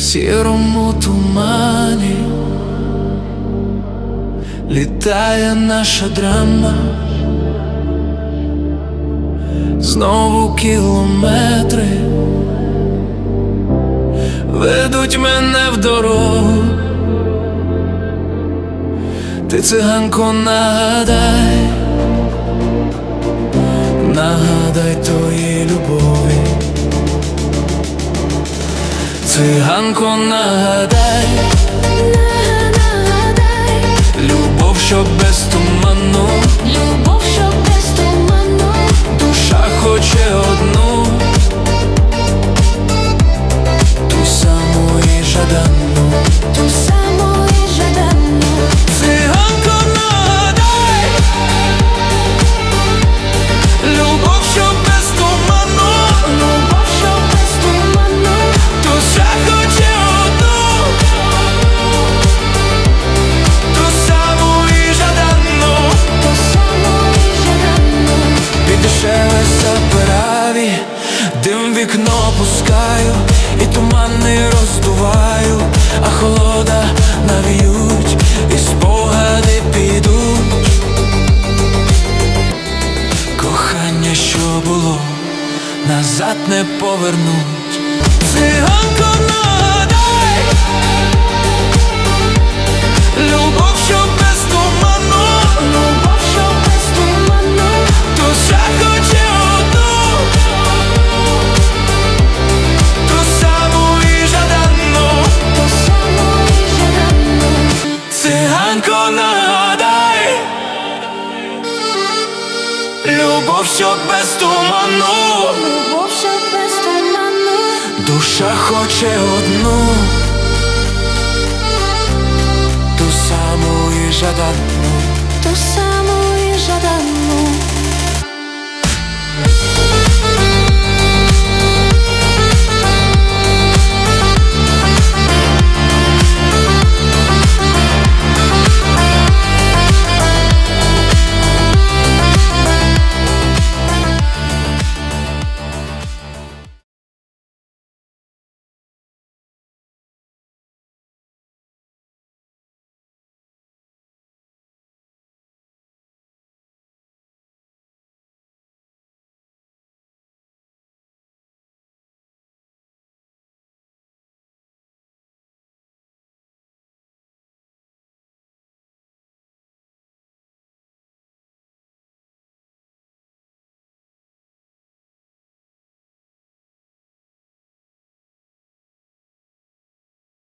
в сірому тумані. Літає наша драма, знову кілометри. Ведуть мене в дорогу, ти циганко нагадай. Циганко, нагадай. назад не повернуть. Циганко Любов, що без туману, любов, що без туману, душа хоче одну, ту саму і жадану, ту саму.